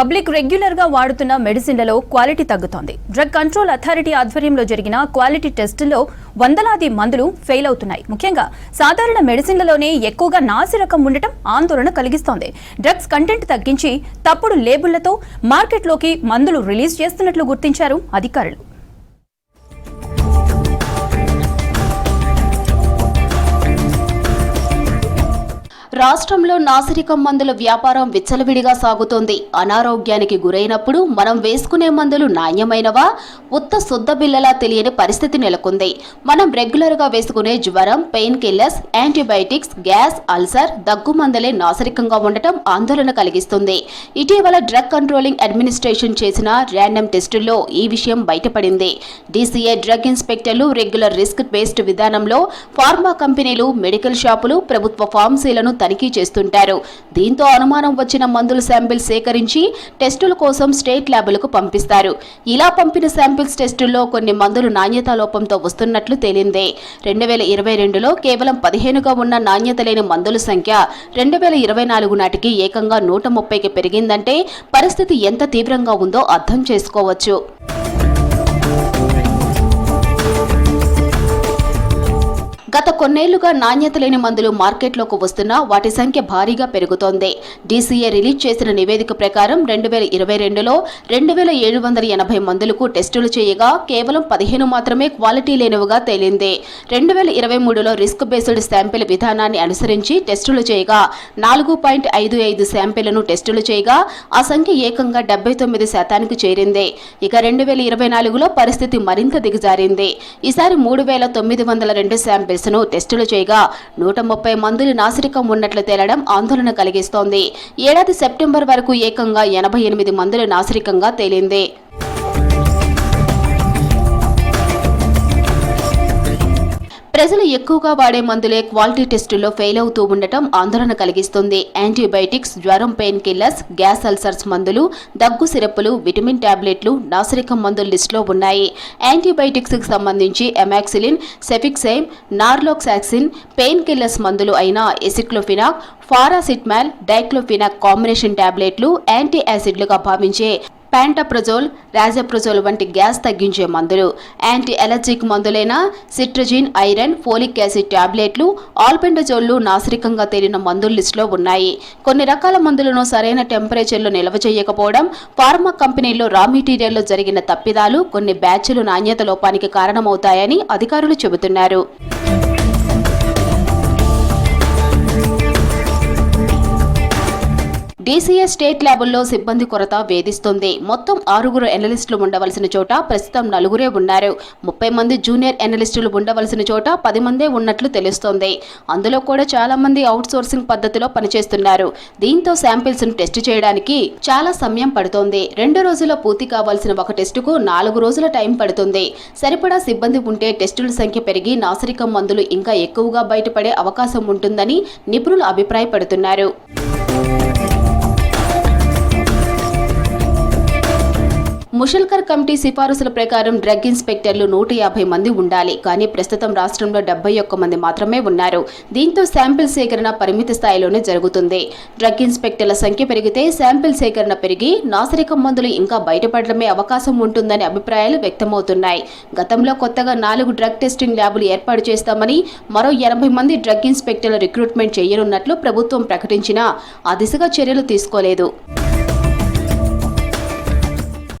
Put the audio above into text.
Public రెగ్యులర్గా వాడుతున్న మెడిసిన్లలో క్వాలిటీ తగ్గుతోంది. డ్రగ్ కంట్రోల్ అథారిటీ ఆధ్వర్యంలో జరిగిన క్వాలిటీ టెస్టుల్లో వందలాది మందులు ఫెయిల్ అవుతున్నాయి. ముఖ్యంగా సాధారణ మెడిసిన్లలోనే ఎక్కువగా నాసి రకం ఉండటం ఆందోళన కలిగిస్తోంది. డ్రగ్స్ కంటెంట్ తగ్గించి తప్పుడు లేబుళ్ళతో మార్కెట్లోకి మందులు రిలీజ్ చేస్తున్నట్లు గుర్తించారు అధికారులు. రాష్ట్రంలో నాసిరికం మందుల వ్యాపారం విచ్చలవిడిగా సాగుతోంది. అనారోగ్యానికి గురైనప్పుడు మనం వేసుకునే మందులు నాణ్యమైనవా? ఉత్త శుద్ధ బిల్లలా తెలియని పరిస్థితి నెలకొంది. మనం రెగ్యులర్గా వేసుకునే జ్వరం pain killers antibiotics gas ulcer దగ్గు మందులే నాసిరికంగా ఉండటం ఆందోళన కలిగిస్తుంది. ఇటీవల డ్రగ్ కంట్రోలింగ్ అడ్మినిస్ట్రేషన్ చేసిన ర్యాండమ్ టెస్టుల్లో ఈ విషయం బయటపడింది. డీసీఏ డ్రగ్ ఇన్స్పెక్టర్లు రెగ్యులర్ రిస్క్ బేస్డ్ విధానంలో ఫార్మా కంపెనీలు మెడికల్ షాపులు ప్రభుత్వ ఫార్మసీలను తనిఖీ చేస్తుంటారు. దీంతో అనుమానం వచ్చిన మందుల శాంపిల్స్ సేకరించి టెస్టుల కోసం స్టేట్ ల్యాబులకు పంపిస్తారు. ఇలా పంపిన శాంపిల్స్ టెస్టుల్లో కొన్ని మందులు నాణ్యతా లోపంతో వస్తున్నట్లు తేలిందే. రెండు వేల ఇరవై రెండులో కేవలం పదిహేనుగా ఉన్న నాణ్యత లేని మందుల సంఖ్య రెండు వేల ఇరవై నాలుగు నాటికి ఏకంగా నూట ముప్పైకి పెరిగిందంటే పరిస్థితి ఎంత తీవ్రంగా ఉందో అర్థం చేసుకోవచ్చు. గత కొన్నేళ్ళుగా నాణ్యత లేని మందులు మార్కెట్లోకి వస్తున్నా వాటి సంఖ్య భారీగా పెరుగుతోంది. డీసీఏ రిలీజ్ చేసిన నివేదిక ప్రకారం రెండు వేల ఇరవై రెండులో రెండు వేల ఏడు వందల ఎనభై మందులకు టెస్టులు చేయగా కేవలం పదిహేను మాత్రమే క్వాలిటీ లేనివిగా తేలింది. రెండు వేల ఇరవై మూడులో రిస్క్ బేస్డ్ శాంపిల్ విధానాన్ని అనుసరించి టెస్టులు చేయగా నాలుగు పాయింట్ ఐదు ఐదు శాంపిళ్ళను టెస్టులు చేయగా ఆ సంఖ్య ఏకంగా డెబ్బై తొమ్మిది శాతానికి చేరింది. ఇక రెండు వేల ఇరవై నాలుగులో పరిస్థితి మరింత దిగజారింది. ఈసారి మూడు వేల తొమ్మిది వందల రెండు శాంపిల్స్ ను టెస్టులు చేయగా నూట ముప్పై మందులు నాసిరకం ఉన్నట్లు తేలడం ఆందోళన కలిగిస్తోంది. ఏడాది సెప్టెంబర్ వరకు ఏకంగా ఎనభై ఎనిమిది మందులు నాసిరకంగా తేలింది. ప్రజలు ఎక్కువగా వాడే మందులే క్వాలిటీ టెస్టుల్లో ఫెయిల్ అవుతూ ఉండటం ఆందోళన కలిగిస్తుంది. యాంటీబయాటిక్స్ జ్వరం పెయిన్ కిల్లర్స్ గ్యాస్ అల్సర్స్ మందులు దగ్గు సిరప్పులు విటమిన్ టాబ్లెట్లు నాసిరికం మందుల లిస్టులో ఉన్నాయి. యాంటీబయాటిక్స్కి సంబంధించి amoxicillin cefixime norfloxacin pain killers మందులు అయిన ఎసిక్లోఫినాక్ ఫారాసిట్మాల్ డైక్లోఫినాక్ కాంబినేషన్ టాబ్లెట్లు యాంటీ యాసిడ్లుగా భావించే ప్యాంటప్రజోల్ రాజప్రజోల్ వంటి గ్యాస్ తగ్గించే మందులు యాంటీ ఎలర్జిక్ మందులైన సిట్రజిన్ ఐరన్ ఫోలిక్ యాసిడ్ టాబ్లెట్లు ఆల్పెండజోళ్ళు నాసిరికంగా తేలిన మందుల లిస్టులో ఉన్నాయి. కొన్ని రకాల మందులను సరైన టెంపరేచర్లో నిల్వ చేయకపోవడం ఫార్మా కంపెనీల్లో రా మెటీరియల్లో జరిగిన తప్పిదాలు కొన్ని బ్యాచ్లు నాణ్యత లోపానికి కారణమవుతాయని అధికారులు చెబుతున్నారు. డీసీఏ స్టేట్ ల్యాబుల్లో సిబ్బంది కొరత వేధిస్తుంది. మొత్తం ఆరుగురు ఎనలిస్టులు ఉండవలసిన చోట ప్రస్తుతం నలుగురే ఉన్నారు. ముప్పై మంది జూనియర్ ఎనలిస్టులు ఉండవలసిన చోట పది మందే ఉన్నట్లు తెలుస్తోంది. అందులో కూడా చాలా మంది అవుట్ సోర్సింగ్ పద్ధతిలో పనిచేస్తున్నారు. దీంతో శాంపిల్స్ను టెస్ట్ చేయడానికి చాలా సమయం పడుతోంది. రెండు రోజుల్లో పూర్తి కావాల్సిన ఒక టెస్టుకు నాలుగు రోజుల టైం పడుతుంది. సరిపడా సిబ్బంది ఉంటే టెస్టుల సంఖ్య పెరిగి నాసిరికం మందులు ఇంకా ఎక్కువగా బయటపడే అవకాశం ఉంటుందని నిపుణులు అభిప్రాయపడుతున్నారు. ముషల్కర్ కమిటీ సిఫారసుల ప్రకారం డ్రగ్ ఇన్స్పెక్టర్లు నూట యాభై మంది ఉండాలి. కానీ ప్రస్తుతం రాష్ట్రంలో డెబ్బై ఒక్క మంది మాత్రమే ఉన్నారు. దీంతో శాంపిల్ సేకరణ పరిమిత స్థాయిలోనే జరుగుతుంది. డ్రగ్ ఇన్స్పెక్టర్ల సంఖ్య పెరిగితే శాంపిల్ సేకరణ పెరిగి నాసరికం మందులు ఇంకా బయటపడడమే అవకాశం ఉంటుందని అభిప్రాయాలు వ్యక్తమవుతున్నాయి. గతంలో కొత్తగా నాలుగు డ్రగ్ టెస్టింగ్ ల్యాబులు ఏర్పాటు చేస్తామని మరో ఎనభై మంది డ్రగ్ ఇన్స్పెక్టర్ల రిక్రూట్మెంట్ చేయనున్నట్లు ప్రభుత్వం ప్రకటించినా ఆ దిశగా చర్యలు తీసుకోలేదు.